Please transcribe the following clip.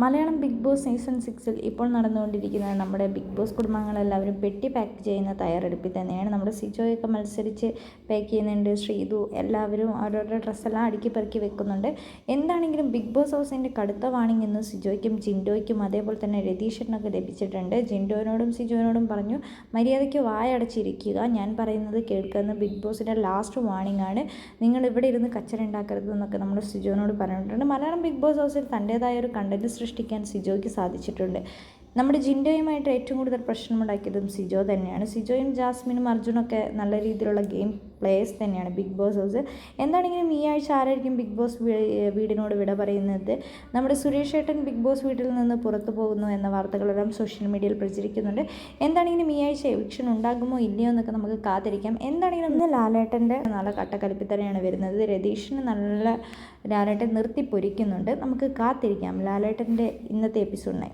Malayalam big boss season സിക്സിൽ ഇപ്പോൾ നടന്നുകൊണ്ടിരിക്കുന്ന നമ്മുടെ ബിഗ് ബോസ് കുടുംബങ്ങളെല്ലാവരും പെട്ടി പാക്ക് ചെയ്യുന്ന തയ്യാറെടുപ്പിൽ തന്നെയാണ്. നമ്മുടെ സിജോയൊക്കെ മത്സരിച്ച് പാക്ക് ചെയ്യുന്നുണ്ട്. ശ്രീതു എല്ലാവരും അവരവരുടെ ഡ്രസ്സെല്ലാം അടുക്കി പെറുക്കി വെക്കുന്നുണ്ട്. എന്താണെങ്കിലും ബിഗ് ബോസ് ഹൗസിന്റെ കടുത്ത വാണിംഗ് ഇന്ന് സിജോയ്ക്കും ജിൻഡോയ്ക്കും അതേപോലെ തന്നെ രതീഷനൊക്കെ ലഭിച്ചിട്ടുണ്ട്. ജിൻഡോനോടും സിജോനോടും പറഞ്ഞു മര്യാദയ്ക്ക് വായടച്ചിരിക്കുക. ഞാൻ പറയുന്നത് കേൾക്കുന്ന ബിഗ് ബോസിന്റെ ലാസ്റ്റ് വാണിംഗ് ആണ്. നിങ്ങൾ ഇവിടെ ഇരുന്ന് കച്ചറ ഉണ്ടാക്കരുത് എന്നൊക്കെ നമ്മൾ സിജോനോട് പറഞ്ഞിട്ടുണ്ട്. മലയാളം ബിഗ് ബോസ് ഹൗസിൽ തന്റേതായ ഒരു കണ്ടന്റ് സൃഷ്ടിക്കാൻ സിജോയ്ക്ക് സാധിച്ചിട്ടുണ്ട്. നമ്മുടെ ജിൻഡോയുമായിട്ട് ഏറ്റവും കൂടുതൽ പ്രശ്നമുണ്ടാക്കിയതും സിജോ തന്നെയാണ്. സിജോയും ജാസ്മിനും അർജുനൊക്കെ നല്ല രീതിയിലുള്ള ഗെയിം പ്ലേയേഴ്സ് തന്നെയാണ് ബിഗ് ബോസ് ഹൗസ്. എന്താണെങ്കിലും ഈ ആഴ്ച ആരായിരിക്കും ബിഗ് ബോസ് വീടിനോട് വിട പറയുന്നത്? നമ്മുടെ സുരേഷ് ഏട്ടൻ ബിഗ് ബോസ് വീട്ടിൽ നിന്ന് പുറത്തു പോകുന്നു എന്ന വാർത്തകളെല്ലാം സോഷ്യൽ മീഡിയയിൽ പ്രചരിക്കുന്നുണ്ട്. എന്താണെങ്കിലും ഈ ആഴ്ച എവിക്ഷൻ ഉണ്ടാകുമോ ഇല്ലയോ എന്നൊക്കെ നമുക്ക് കാത്തിരിക്കാം. എന്താണെങ്കിലും ഇന്ന് ലാലേട്ടന്റെ നല്ല കട്ടക്കലിപ്പിത്തറയാണ് വരുന്നത്. രതീഷിന് നല്ല ലാലേട്ടൻ നിർത്തി പൊരിക്കുന്നുണ്ട്. നമുക്ക് കാത്തിരിക്കാം. ലാലേട്ടന്റെ ഇന്നത്തെ എപ്പിസോഡിനെ